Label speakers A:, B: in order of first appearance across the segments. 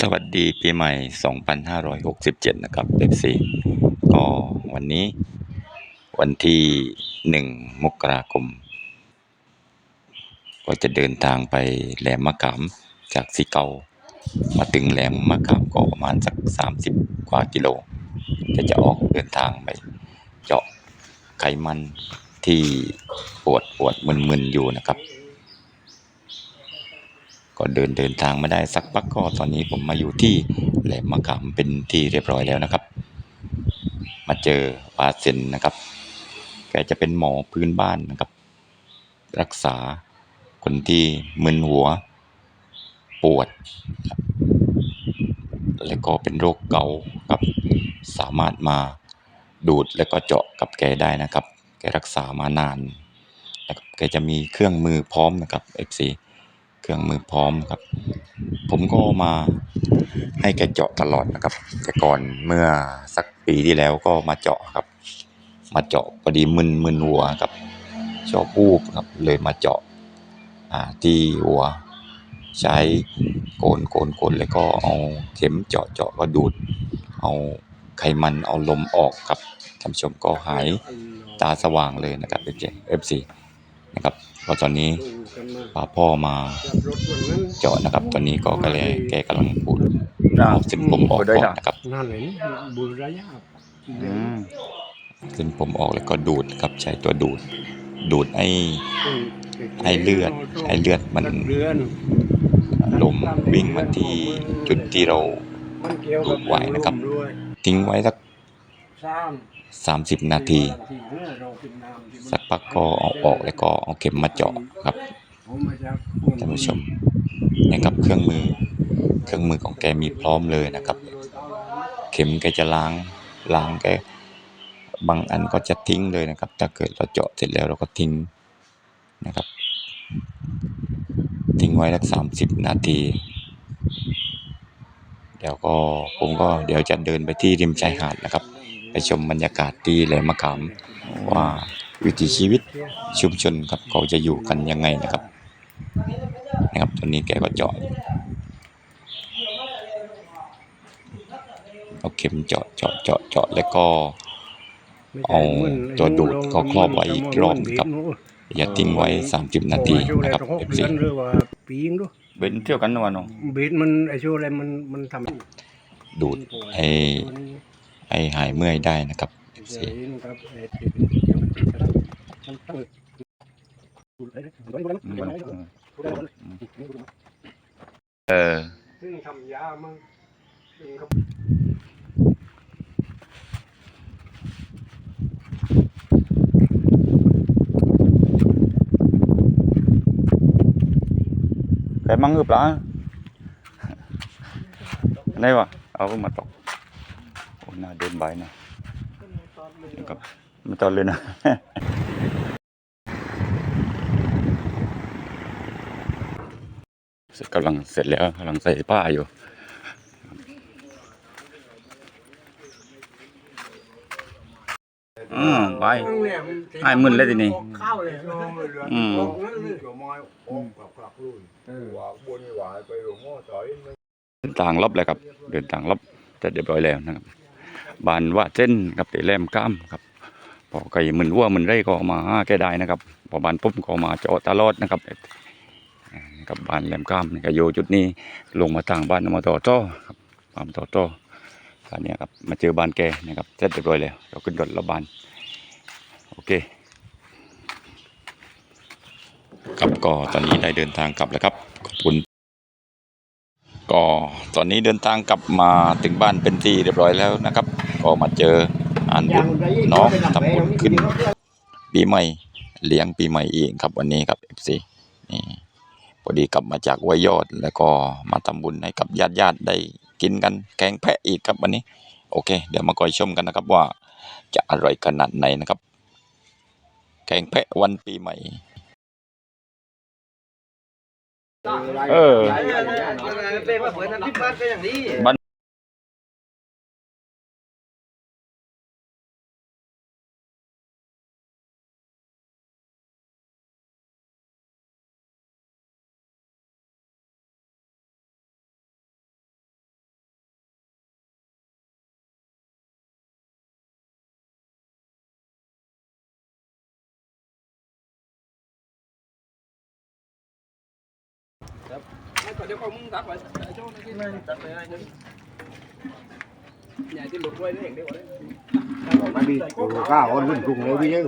A: สวัสดีปีใหม่ 2567 นะครับ FC ก็วันนี้วันที่ 1 มกราคม ก็จะเดินทางไปแหลมมะขามจากสีเกามาถึงแหลมมะขามก็ประมาณสัก 30 กว่ากิโลจะจะออกเดินทางไปเจาะไขมันที่ปวดปวดมึนๆอยู่นะครับ ก็เดินเดินทางมาได้สักพักก็ตอนนี้ผมมาอยู่ที่แหลมมะขามเป็นที่เรียบร้อยแล้วนะครับ มาเจอปาเซนนะครับ แกจะเป็นหมอพื้นบ้านนะครับ รักษาคนที่มึนหัว ปวด แล้วก็เป็นโรคเกาต์ครับ สามารถมาดูดแล้วก็เจาะกับแกได้นะครับ แกรักษามานานนะครับแกจะมีเครื่องมือพร้อมนะครับ FC เครื่องมือพร้อมนะครับ ผมก็มาให้แกเจาะตลอดนะครับ แต่ก่อนเมื่อสักปีที่แล้วก็มาเจาะครับ มาเจาะพอดีมึนมึนหัวครับชอบวูบครับเลยมาเจาะที่หัว ใช้โกนโกนโกนแล้วก็เอาเข็มเจาะเจาะก็ดูด เอาไขมันเอาลมออกครับท่านผู้ชมก็หายตาสว่างเลยนะครับ FC นะครับ ก็ตอนนี้พาพ่อมาเจาะนะครับ ตอนนี้ก็ก็เลยแกกำลังพูดเอาเส้นผมออกก่อนนะครับ
B: นั่นเลยบุญระยะ
A: เส้นผมออกแล้วก็ดูดครับใช้ตัวดูด ดูดให้ให้เลือดให้เลือดมัน
B: เดือน
A: ลมวิ่งมาที่จุดที่เรา
B: มันเกี่ยวกับ
A: ดูดไว้นะครับ
B: ด้วย
A: ทิ้งไว้สัก
B: สร้าง
A: สามสิบนาที
B: เรากินน้ำที่มัน
A: สักพักก็เอาออกแล้วก็เอาเข็มมาเจาะครับ
B: ผมมาจาก
A: ท่านผู้ชมนะครับเครื่องมือเครื่องมือของแกมีพร้อมเลยนะครับ เข็มแกจะล้างล้างแกบางอันก็จะทิ้งเลยนะครับ ถ้าเกิดเราเจาะเสร็จแล้วเราก็ทิ้งนะครับ ทิ้งไว้สักสามสิบนาที เดี๋ยวก็ผมก็เดี๋ยวจะเดินไปที่ริมชายหาดนะครับไป ชมบรรยากาศที่แหลมมะขามว่าวิถีชีวิตชุมชนครับเขาจะอยู่กันยังไงนะครับ นะครับตอนนี้แกก็เจาะอยู่เอาเข็มเจาะเจาะเจาะเจาะแล้วก็เอาตัวดูดเขาครอบไว้อีกรอบนะครับอย่าทิ้งไว้30นาทีนะครับ
B: หก
A: FC
B: เดือนหรือว่าปีงด้วย
A: เป็นเที่ยวกันนะวะน้อง
B: บีดมันไอชูอะไรมันมันทำ
A: ดูดให้ ให้หายเมื่อยได้นะครับ FC
B: เสียงครับไอ้ติดเดี๋ยวมันติดนะครับมันต้อง
A: เออ
B: ซึ่งทำยามั่งซึ่งเขา
A: ได้มั้งหรือเปล่าได้วะเอามาตกโอ้ น่าเดินใบนะครับไม่ตอนเลยนะเสร็จกำลังเสร็จแล้วกำลังใส่ผ้าอยู่อืมไปให้มึนเลยทีนี้
B: เข้าเลย
A: อืมเดินทางลับเลยครับ เดินทางลับจะเรียบร้อยแล้วนะครับ บานว่าเส้นกับตีแหลมก้ามครับพอไก่หมึนวัวมึนไรก็มาแกได้นะครับพอบานปุ๊บก็มาเจาะตลอดนะครับอ่านะครับบานแหลมก้ามก็อยู่จุดนี้ลงมาทางบ้านมาต่อจ้อครับควาต่อจ้ออันนี้ครับมาเจอบ้านแกนะครับเสร็จเรียบร้อยแล้วเราขึ้นรถระบานโอเคครับก็ตอนนี้ได้เดินทางกลับแล้วครับขอบคุณก็ตอนนี้เดินทางกลับมาถึงบ้านเป็นที่เรียบร้อยแล้วนะครับ ก็มาเจออ่านบุญน้องทำบุญขึ้นปีใหม่เลี้ยงปีใหม่เองครับวันนี้ครับ FC นี่พอดีกลับมาจากไวยยอด แล้วก็มาทำบุญให้กับญาติญาติๆได้กินกันแกงแพะอีกครับวันนี้ โอเค เดี๋ยวมาคอยชมกันนะครับว่าจะอร่อยขนาดไหนนะครับ แกงแพะวันปีใหม่เออ
C: เป็นว่าเปิดน้ำพริกบ้านเป็นอย่างนี้
A: บ้าน
D: เดี๋ยวเขามึงตักไว้โจ้ที่ไม่ตักไปอะไรกันใหญ่ที่หลุดไว้นี่เองเดี๋ยว
E: มันดีโอ้ข้าวคนขึ้นกรุงเลยพี่เอ้ย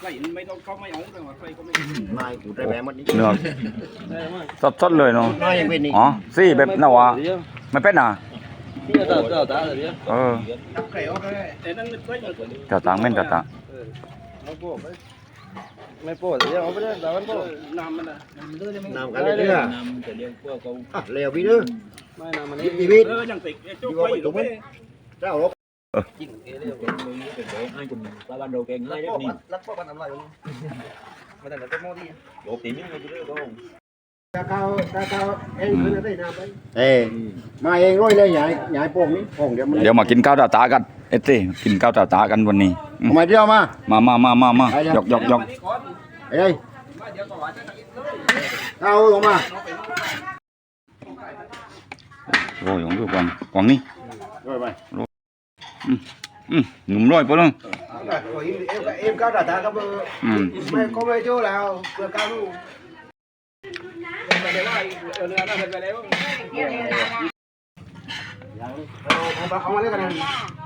D: ไก่ไม่ต้องเขาไม่เอาแต่ว่าไก่ก็ไม่
E: นายกูได้แม่มันนี่
F: เนื้อสดๆเลยเนาะ
E: นายยังเป็นนี่
F: อ๋อซี่แบบนาวะไม่เป็นอะ
G: ที่เราเราตาเลยเนี่ย
F: เออ
D: ไก่เอาไปแต่นั่นไม่ค่อย
F: เจ้าต่างเม่นเจ้าต่าง
G: ไม่โป้ ไม่โป้เดี๋ยวเอาไปเลยแต่มันโป้
D: น้ำมันอะ
E: นำกันเลยเด้ออะเร็วพี่เด้อ
G: ไม่นำมัน
E: ชี
G: นี่
E: วิต
D: เออยังติดโจ้ไก่อยู่ไป
E: เจ้าลบ
G: จิ้งเอเร็วรักพ่อกันทำไรวะไม่ได้แต่โมดี
E: ตาเขาตาเขาเองขึ้นได้น้ำไปเอ้มาเองร้อยเลยใหญ่ใหญ่โป่งนี่โป่งเดี๋ยวมัน
F: เดี๋ยวมากินข้าวตาตากัน เอตี้กินข้าวตาตากันวันนี้อืม
E: มาเดียวมา
F: มามามามามา
E: ไปเดี๋ยว
F: ยกยกยก
E: เอ้ยเอาลงมา
F: โอ้ยของดูกวางกวางนี่
E: rồi mày
F: อืมหนุ่มร้อยปะล่ะ
E: em em cao trả ta có
F: อืม
E: mày có mấy chỗ nào vừa cao luôn
D: ไปเดี๋ยวว่าเออเนื้อน่าจะไปแล้ว
E: ông ông lấy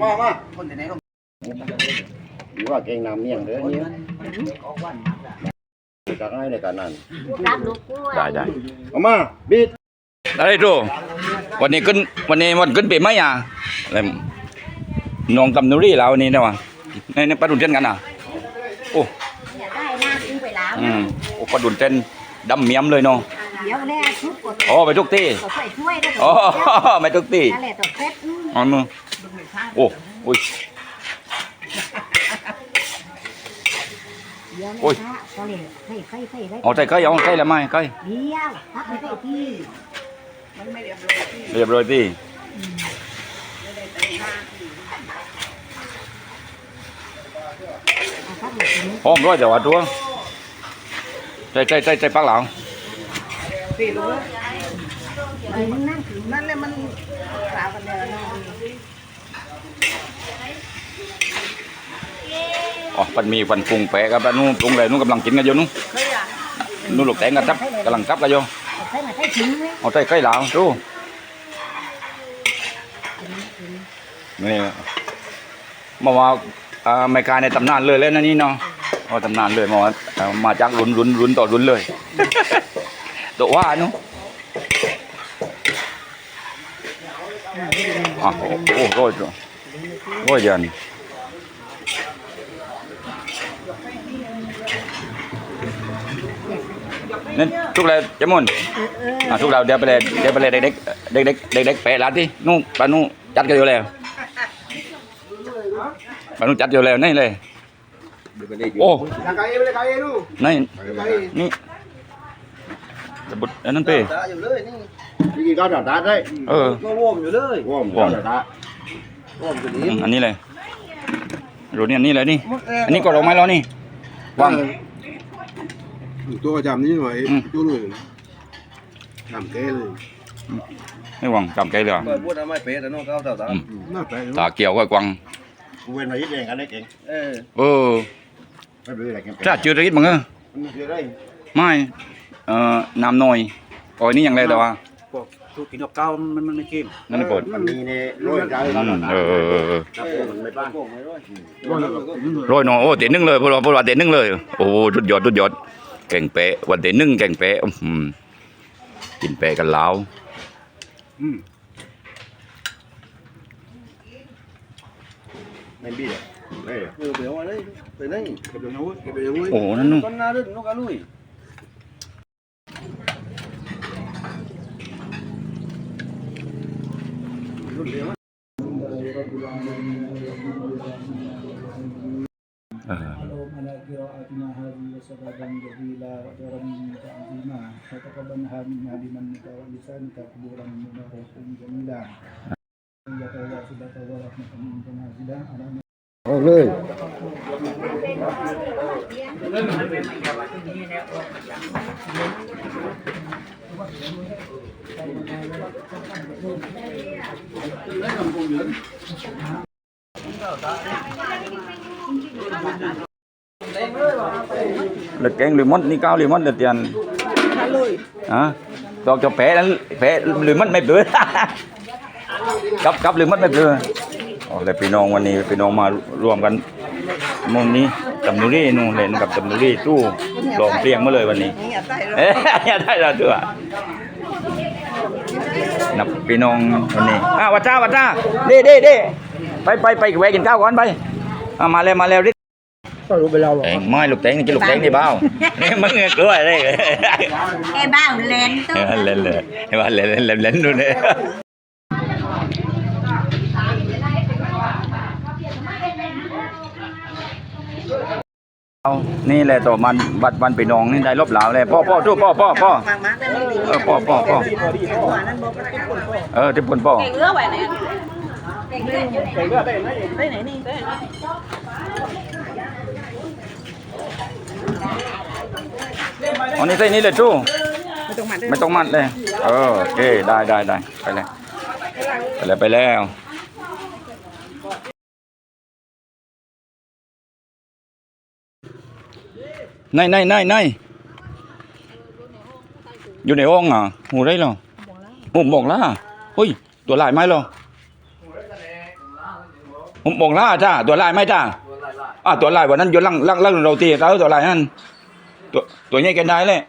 E: cái này mà mà
G: คนที่ไหนก็
E: đúng là cái nam miệng đấy nhé cả hai này cả nàn
H: รับลูกกล้วย
F: ได้ได้
E: ông mà biết
F: อะไรโตวันนี้ขึ้นวันนี้วันขึ้นปีไหมอะอะไรน้องกำนุรีเรานี่นะวะในในปลาดุนเต้นกันอะโอ้
H: อยากได้หน้าซื้อไปแล้ว
F: อืมโอ้ปลาดุนเต้นดำเมียมเลยเนาะ
H: เดี๋ยวแน่ชุดกด
F: อ๋อไปทุกที่
H: ก็ช่วยช่วยได้
F: อ๋อไปทุกที่
H: นั่นแหละตัวเซ็ต
F: อ๋อนู่น โอ้โอ้ย
H: เดี๋ยว
F: โอ้ย
H: นะก็เลยใส่ใส่ใส่ได้
F: เอาใจใกล้เอาใกล้แล้วไหมใกล้
H: เดียวพักไปใส่ที่
F: เรียบร้อยที่
H: เอาพักมาถึง
F: พร้อมร้อยแต่ว่าตัวใจใจใจใจปักหลัง
H: ถึงนั่งถึงนั่นเลยมันสาวกันแล้วนะ
F: อ๋อปันมีปันปรุงแปะครับแล้วนู่นปรุงเลยนู่นกำลังกินกันอยู่นู่นนู่นลูกแตงกันทับกำลังทับกันอยู่
H: เอาใส่มาใส่ถึงเลย
F: เอาใจใกล้หลังดูนี่มาว่าอ่าไม่กายในตำนานเลยแล้วนะนี่เนาะเอาตำนานเลยมาว่าอ่ามาจากลุ้นลุ้นลุ้นต่อลุ้นเลยตัวว่านู้อะโอ้โหโอ้ยโอ้ยเดี๋ยวนี้ นี่ทุกเลยเจมุนอะทุกเราเดี๋ยวไปเลยเดี๋ยวไปเลยเด็กๆเด็กๆเด็กๆไปร้านที่นู่นปานู่จัดกันอยู่แล้วปานู่จัดอยู่แล้วนี่เลยโอ้นี่นี่จะบุดอันนั้นไป
G: ตาอยู่เลยนี่
E: cái gì cao trả ta đấy
F: เออ
G: ก็วอมอยู่เลย
E: gồm cao trả ta
G: วอมอยู่
F: อื
G: นี่
F: อันนี้เลยรูนี่อันนี้เลยนี่อันนี้ก็ลงไม้แล้วนี่วาง
I: ตัวจำนี่หน่อย
F: อืม
I: ตัวเลยจำแกเลย
F: ไม่วางจำใจเลยอะ
G: เปิดพูดทำไมเป๊ะแต่น้องก้าวตาตา
F: อืม
I: น่าแปลก
F: ตาเกี่ยวก็กวาง
E: cô quên mà ít đèn cái đấy kìa
G: เออ
F: เออ
E: cái đứa này cái
F: ถ้าจืดริดมั้งเออ
E: cái đây
F: ไม่เอ่อน้ำน้อยโอ้ยนี่ยังไรแต่ว่า
D: พวกทุกกินกับข้าวมันมันไม่กิน
F: นั่นไม่เปิด
E: mình đi nè lôi cái
F: อื
E: cao
F: ม
E: trả ta
F: เออเออเออเออ
E: Cặp của mình mới ba
G: วอมไม่ร้อย
F: ร้อยเนาะโอ้เตะหนึ่งเลยพวกเราพวกเราเตะหนึ่งเลย โอ้โหสุดยอดสุดยอด แก่งเป๊ะวันเตะหนึ่งแก่งเป๊ะอื้อหือกินเป๊ะกันแล้ว
E: mình biết đây
G: เออเดี๋ยวมาเลยไปไหน
I: เก็บอย่างนู้นเก็บอย่างนู้น
F: โอ้โหนั่นนู่น
G: ก้อนหน้าดึงนกกระลุย
F: เออ
B: اللهم على قراءتنا هذه وسببا جميلا وأجرا من تعظيما وتقبلها منا بمنك ولسانك قبولا مباركا جميلا إياك واصلة ورحمة منك نازلا على
E: Thôi lười
F: เ ลือดแกงหรือมดนี่ก้าวหรือมดเลือดเตียน
H: มาเลย
F: ฮะตอกจะแผลนั้นแผลหรือมดไม่เปลือยกับกับหรือมดไม่เปลือยอ๋อเลยพี่น้องวันนี้พี่น้องมารวมกันมุมนี้จำนุรีนู่นเล่นกับจำนุรีตู้ลองเปรียงมาเลยวันนี้
H: นี่อย่าใส่เลย
F: เอ๊ะอย่าได้ละตัวนับพี่น้องวันนี้อะวัดจ้าวัดจ้าเด้เด้เด้ไปไปไปแวะกินข้าวก่อนไปมาแล้วมาแล้วดิ
E: ก็รู้ไปแล้ว
F: แตงไม่ลูกแตงนี่กินลูกแตงนี่เบ้านี่มึงเงยกล้วยเลย
H: ไอ้บ้าเลนตัว
F: เล่นเลยเห็นว่าเล่นเล่นเล่นเล่นดูเนี่ยเอานี่แหละตัวมันบัดวันไปนองนี่ได้ลบเหลาเลยพ่อพ่อทูพ่อพ่อพ่อ
H: มากมากได้ไม่ดี
F: เออพ่อพ่อพ่อ
H: หัวนั้นบอกว่าเป็นคนพ่อ
F: เออที่ปุ่นพ่อ
H: เก่งเลือกไว้ไหนเก่งเลือกเก่งเลือกได้ไหนได้ไหนนี่ได้ไหน
F: อันนี้ใส่นี่เลยทู่
H: ไม่ต้องมาด้วย
F: ไม่ต้องมัดเลยเออโอเคได้ได้ได้ไปเลยไปแล้วไปแล้วในในในในอยู่ในห้องอะหูได้หรอผมบอกแล้วเฮ้ยตัวลายไหมหรอผมบอกแล้วจ้าตัวลายไหมจ้า อะตัวลายวันนั้นอยู่ล่างล่างล่างเราตีเขาตัวลายนั่นตัวตัวใหญ่กันได้เลย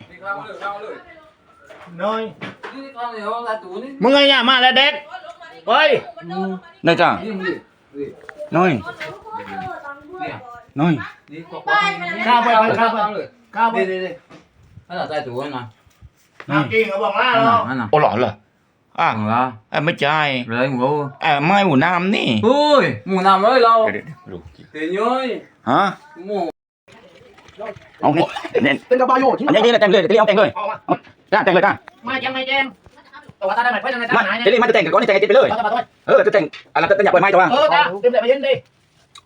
E: น้อยมึงไงเนี่ยมาแล้วเด็กเฮ้ย
F: ได้จ้าน้อยน้อย
E: ข้าวไปไปข้าวไปข้าวไป
J: nó là tay tuổi nè
E: น้ำกินเขาบอกล่าแล้ว
J: nó nè
F: โอ้หรอเหรออะ
J: còn là
F: เอ้ยไม่ใช่
J: rồi ngủ
F: เอ้ยไม่หูน้ำนี่
J: ui mù nằm ơi lâu
F: เดี๋ยวเดี๋ยวดู
J: tiền ơi
F: ฮะ
J: mù
F: เอาเนี่ยเนี่ย
E: เป็นกระบะโยที่
F: อันนี้นี่แต่งเลยเดี๋ยวเอาแต่งเลยเอาจ้าแต่งเลยจ้า
E: ไม่แจมไม่แจมแต่ว่าถ้าได้ไหมเพื่อนใน
F: มัน
E: ตาไหน
F: เดี๋ยวนี้มันจะแต่งกันก่อนนี่แต่งไอ้ติ๊บไปเลยเออจะแต่งอะไรจะอยากเปิดไม้ตัว
E: เออจ้าเต็มเลยไปเย็นดิ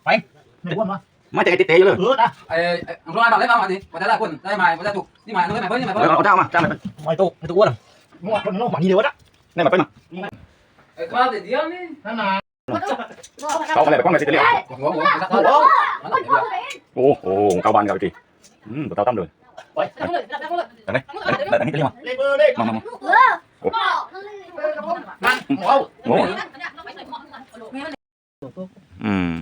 E: ไปไม่อ้วนวะ
F: ไม่แต่งไอ้ติ๊บเตะอยู่เลย
E: เออจ้า
J: ê ông nói bảo lấy vào mà gì mà thế là quân đây mày mà ra tụ đi mày nó mày với đi mày
F: เออ
J: với
F: เอาเท้ามาจ้ามา
E: ไม่ตุไม่ตุอ้วนมั่ วคนน้องหมันนี่เลยวะจ้ะ
F: นี่มาไปมา
J: ê qua để điên đi
E: นั่นน่ะ
F: เอาอะไรไปกล้องเลยสิเดี๋ยว
J: ngủ ngủ sát thôi nó là cái
F: โอ้โหเก้าบานกับทีอืมตัวเต้าตั้มเลย
E: ไป
F: แต่ไหนแต่ไหนแต่นี่มา
E: เล็กเบอร์เล็ก
F: มามามา
E: มันเอา
F: โอ้อืม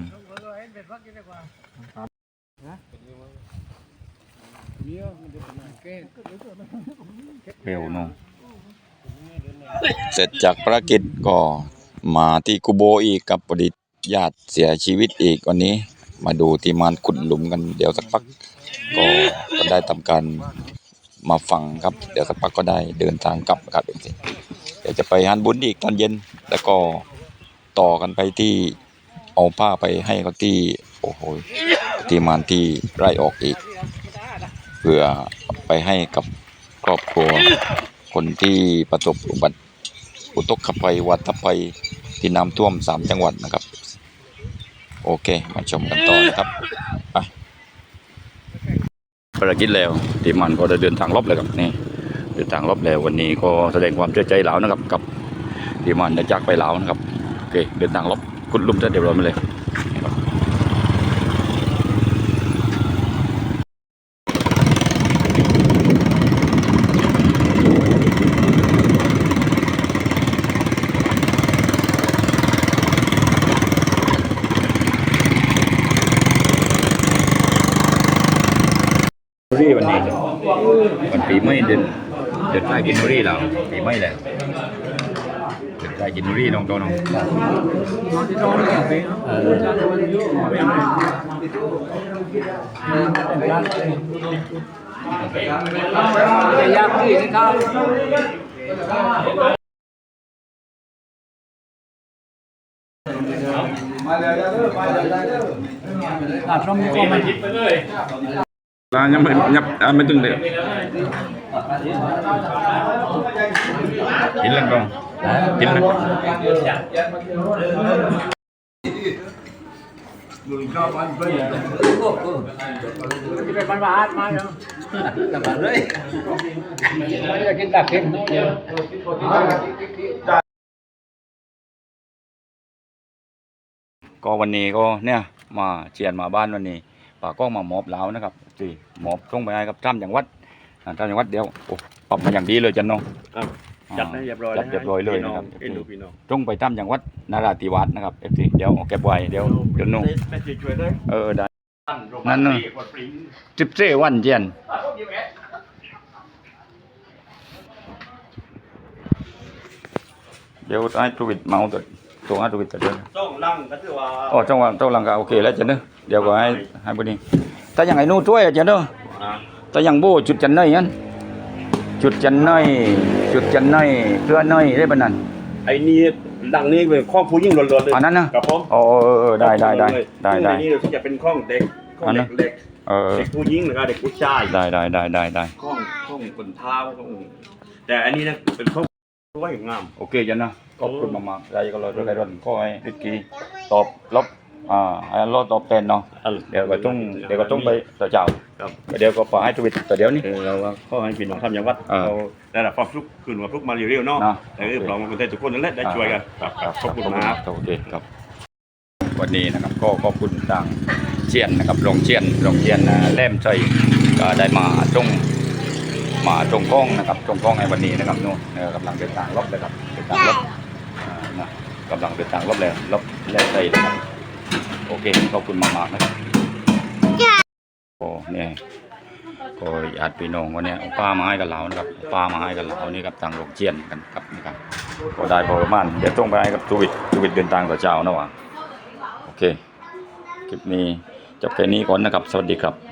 F: เร็วเนาะเสร็จจากภารกิจก็ มาที่กูโบอีกกับปดิญาติเสียชีวิตอีกวันนี้ มาดูที่มานขุดหลุมกันเดี๋ยวสักพักก็ก็ได้ทำการมาฟังครับ เดี๋ยวสักพักก็ได้เดินทางกลับครับเดี๋ยวจะไปฮันบุญอีกตอนเย็น แล้วก็ต่อกันไปที่เอาผ้าไปให้เขาที่โอ้โหที่มานที่ไร่ออกอีก เพื่อไปให้กับครอบครัวคนที่ประสบอุบัติ อุตกขภัย วัฏภัย ที่น้ำท่วมสามจังหวัดนะครับ โอเค มาชมกันต่อนะครับไปภารกิจแล้วทีมมันก็ได้เดินทางลบเลยครับนี่เดินทางลบแล้ววันนี้ก็แสดงความเชื่อใจเหลานะครับกับทีมมันได้จากไปเหลานะครับโอเคเดินทางลบคุณลุมจะเดี๋ยวเรามาเลย รีวันนี้วันปีไม่เดินเดินใต้กินบุรีเราปีไม่แหละเดินใต้กินบุรีน้องโตน้อง
J: cái giáp gì thế cao
F: ร้าม นยังไม่ยับอ่าไม่ตึงเลยกินแล้วก็กินแล้วก็วันนี้ก็เนี่ยมาเชียนมาบ้านวันนี้ ป่าก้องมาหมอบเหลานะครับสี่หมอบตรงไปให้กับจ้ำจังหวัดอ่าจ้ำจังหวัดเดียวโอ้ปรับมาอย่างดีเลยจันน้อง
D: ครับ
F: อ่า
D: จัดให้เรียบร้อย
F: จัดเรียบร้อยเลยนะครับ
D: เอ็นดูพี่น้อง
F: ตรงไปจ้ำจังหวัดนาราธิวาสนะครับเอฟซีเดี๋ยวเอาเก็บไว้เดี๋ยวเดี๋ยวน้อง
D: ได้ช่วยได้
F: เออได้นั่นน่ะสิบสี่วันเจียนเดี๋ยวให้ทวิตเมาตัวตัวให้ทวิตตัวเดียว
D: ต้องลั่งก็คือว่า
F: อ๋อจังหวะต้องหลังก็โอเคแล้วจ้ะเนอะ เดี๋ยวก็ให้ให้บุนี้ถ้าอย่างไอ้นู่นช่วยอะจ้ะเนอะ
D: อ่า
F: ถ้าอย่างโบจุดจันเนยนั้นจุดจันเนยจุดจันเนยเพื่อเนยได้ปะนั่น
D: ไอ้นี่ดังนี้เป็นข้องผู้ยิ่งล้วนๆเลย
F: อันนั้นนะครับ
D: ผม
F: อ๋อเออเออได้ได้ได้ได้ได้
D: ซึ่งในนี้จะเป็นข้องเด็กข้อง
F: อันนั้
D: เด็
F: น
D: กเด็ก
F: เออ
D: เด็กผู้หญิงแล้วก็เด็กผู้ชาย
F: ได้ได้ได้ได้ได้
D: ข้องข้องบนเท้าข้องแต่อันนี้นะเป็นข้องสวยงาม
F: โอเคจ้ะนะขอบคุณมากๆใจก็รอด้วยกันขอให้ฤทธิ์กีตอบรับ อ่าให้รอดตอบแทนเนาะ เดี๋ยวก็ต้องเดี๋ยวก็ต้องไปต่อเจ้า
D: ครับ
F: เดี๋ยวก็ปล่อยให้ทวิตแต่เดี๋ยวนี้
D: เออเราว่าข้อให้พี่น้องทำอย่างวัด
F: อ่า
D: เราได้รับความสุขคืนว่าทุกมาเรียวๆเนาะ
F: เนาะ
D: แต่เออเราคนไทยทุกคนนั่นแหละได้ช่วยกันครับครับขอบคุณนะครับ
F: โอเคครับ วันนี้นะครับก็ขอบคุณทางเชียนนะครับโรงเชียนโรงเชียนนะแล่มใจก็ได้มาจงมาจงกล้องนะครับจงกล้องในวันนี้นะครับนู่นเออกำลังเดินทางรอบเลยครับเดินทางรอบอ่านะกำลังเดินทางรอบแล้วรอบแล่มใจนะครับ โอเค ขอบคุณมากๆนะครับโอ้เนี่ยก็ญาติพี่น้องวันนี้เอาป้ามาให้กับเรานะครับป้ามาให้กับเรานี่กับทางโรงเจียนกันครับนะครับก็ได้พอประมาณเดี๋ยวต้องไปให้กับทูวิททูวิทเดินทางต่อเจ้านะวะโอเคคลิปนี้จบแค่นี้ก่อนนะครับ สวัสดีครับ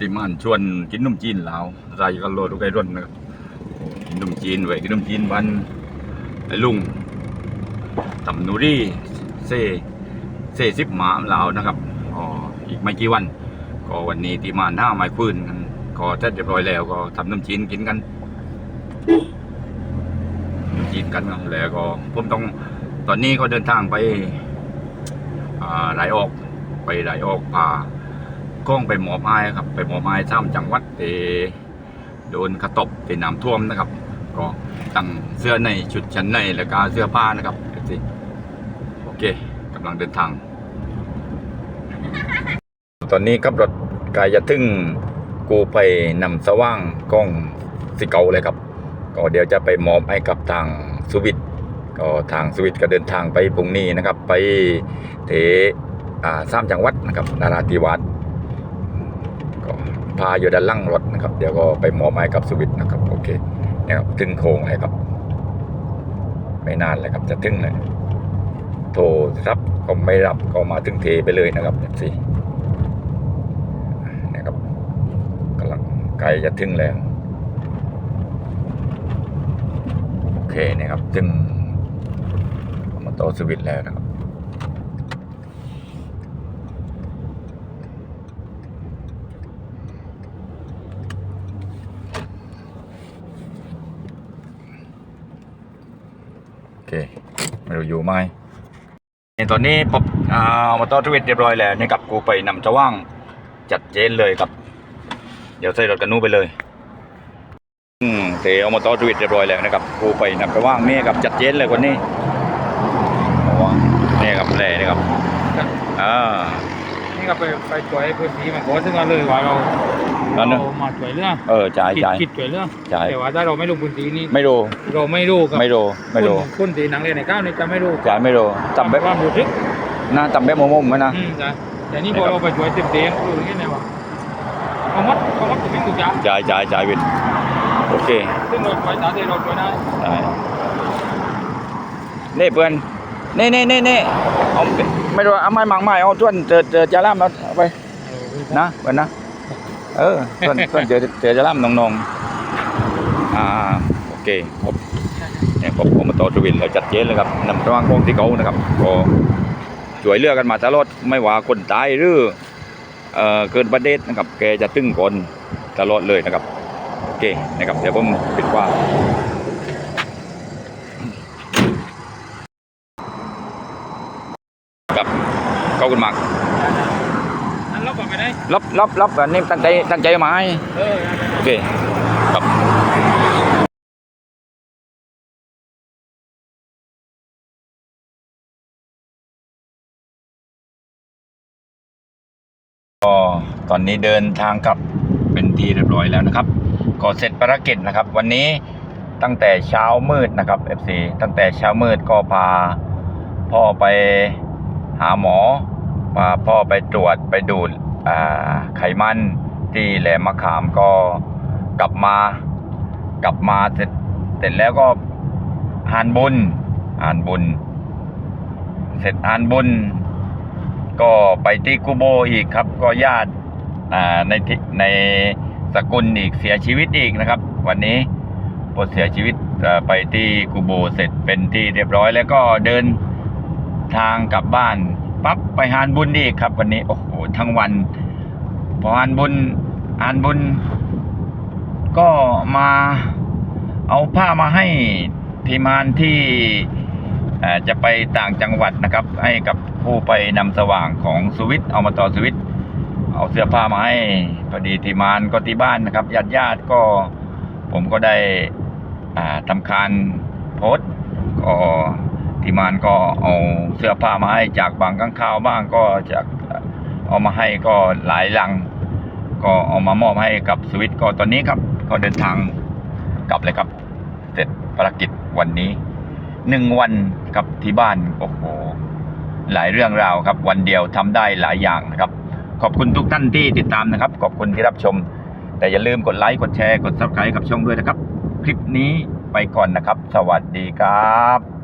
F: ติมอนชวนกินนมจีนลาวไรกันโลดุกไอร่นนะครับกินนมจีนไว้กินนมจีนวันไอ้ลุงตำนูรี่เซเซซิบหมาลาวนะครับอ๋ออีกไม่กี่วัน ก็วันนี้ที่มาหน้าไม้ฟืนกันก็เสร็จเรียบร้อยแล้วก็ทำน้ำจีนกินกันน้ำจีนกันแล้วก็ผมต้องตอนนี้ก็เดินทางไปอ่าไหลออกไปไหลออกป่า กล้องไปหมอบไม้ครับ ไปหมอบไม้ท่ามจังหวัดเอโดนกระตบเป็นน้ำท่วมนะครับ ก็ตั้งเสื้อในชุดชั้นในแล้วก็เสื้อผ้านะครับโอเคกำลังเดินทาง ตอนนี้ขับรถกายจะถึงกูไปนำสว่างกล้องสิเกาเลยครับ ก็เดี๋ยวจะไปมอบให้กับทางสุวิทก็ทางสุวิทก็เดินทางไปพรุ่งนี้นะครับ ไปเทอ่าสามจังหวัดนะครับนาราธิวาส พาอยู่ด้านล่างรถนะครับ เดี๋ยวก็ไปหมอบให้กับสวิทย์นะครับ โอเคนี่ยครับถึงโค้งเลยครับ ไม่นานเลยครับจะถึงเลยโทรรับก็ไม่รับก็มาถึงเทไปเลยนะครับสี่นะครับกำลังใกลจะถึงแล้วโอเคนะครับถึงมาโตสวิตแล้วนะครับ โอ เค ไม่รู้อยู่ไหมตอนนี้ผมอ่ามาโตสวิตเรียบร้อยแล้วนี่กับกูไปนำจะว่างจัดเจนเลยครับ เดี๋ยวใส่รถกันนู้นไปเลย อืมเทเอามาต่อทวิตเรียบร้อยแล้วนะครับกูไปนำไปว่างนี่ครับจัดเจนเลยคนนี้เอาวะนี่ครับแหล่นี่ครับอ่า
K: นี่ก็ไปไปช่วยพื้นที่มันก็ซึ่งเราเลยว่าเรา
F: นั่น
K: เรา
F: เนอะ
K: มาช่วยเรื่อง
F: เออจ่าย
K: คิด
F: จ่าย
K: คิดช่วยเรื่อง
F: จ่าย
K: แต่ว่าถ้าเราไม่รู้พื้นที่นี่
F: ไม่รู้
K: เราไม่รู้ครับ
F: ไม่รู้ไม่รู้
K: คนคนที่นังเรียนในก้าวนี่จะไม่รู้
F: จ่ายไม่รู้จำแบบ
K: ความรู้สึก
F: น่าจำแบบมุมๆไหมนะ
K: อืมใช่แต่นี่พอเราไปช่วยเต็มเต็มรู้อย่างนี้นะว่าเขามัดเขามัดจะเป็นทุกอย่าง
F: จ่ายจ่ายจ่ายวินโอเค
K: ซึ่งเราช่วยตาเดียวเราช่วยได้
F: ได้นี่เพื่อนนี่นี่นี่นี่เอาไม่รู้เอาไม้หมังไม้เอาจ้วนเจอเจอจาร่ามเอาไปนะเพื่อนนะ เออส่วนส่วนเจอเจอจะล่ำน้องๆอ่าโอเคครบเนี่ยครบผมมาต่อทวินแล้วจัดเจนเลยครับนำระหว่างกองที่เขานะครับก็ช่วยเหลือกันมาตลอดไม่ว่าคนตายหรือเอ่อเกิดประเด็นนะครับ แกจะตึงคนตลอดเลยนะครับโอเคนะครับเดี๋ยวผมปิดว่าครับขอบคุณมาก
K: นั่นเราบอก ไปไหน
F: รับรับรับอันนี้ตั้งใจตั้งใจมาให้
K: เออ
F: โอเคครับก็ตอนนี้เดินทางกลับเป็นที่เรียบร้อยแล้วนะครับ ก็เสร็จภารกิจนะครับ วันนี้ตั้งแต่เช้ามืดนะครับ FC ตั้งแต่เช้ามืดก็พาพ่อไปหาหมอพาพ่อไปตรวจไปดูดอ่า ไขมันที่แหลมมะขามก็กลับมากลับมาเสร็จเสร็จแล้วก็หานบุญหานบุญ เสร็จหานบุญ ก็ไปที่กูโบอีกครับ ก็ญาติในในสกุลอีกเสียชีวิตอีกนะครับ วันนี้พอเสียชีวิตไปที่กูโบเสร็จเป็นที่เรียบร้อยแล้วก็เดินทางกลับบ้าน ปั๊บไปหานบุญอีกครับ วันนี้โอ้โหทั้งวัน พอหานบุญหานบุญ ก็มาเอาผ้ามาให้ทีมานที่จะไปต่างจังหวัดนะครับ ให้กับผู้ไปนำสว่างของสวิตเอามาต่อสวิตเอาเสื้อผ้ามาให้พอดีทีมานก็ที่บ้านนะครับญาติญาติก็ผมก็ได้ทำคารโพสก็ ที่มานก็เอาเสื้อผ้ามาให้จากบางข้างข่าวบ้างก็จากเอามาให้ก็หลายลัง ก็เอามามอบให้กับสวิตก็ตอนนี้ครับ ก็เดินทางกลับเลยครับ เสร็จภารกิจวันนี้หนึ่งวันกับที่บ้านโอ้โหหลายเรื่องราวครับ วันเดียวทำได้หลายอย่างนะครับ ขอบคุณทุกท่านที่ติดตามนะครับ ขอบคุณที่รับชม แต่อย่าลืมกดไลค์กดแชร์กด subscribe กับช่องด้วยนะครับ คลิปนี้ไปก่อนนะครับ สวัสดีครับ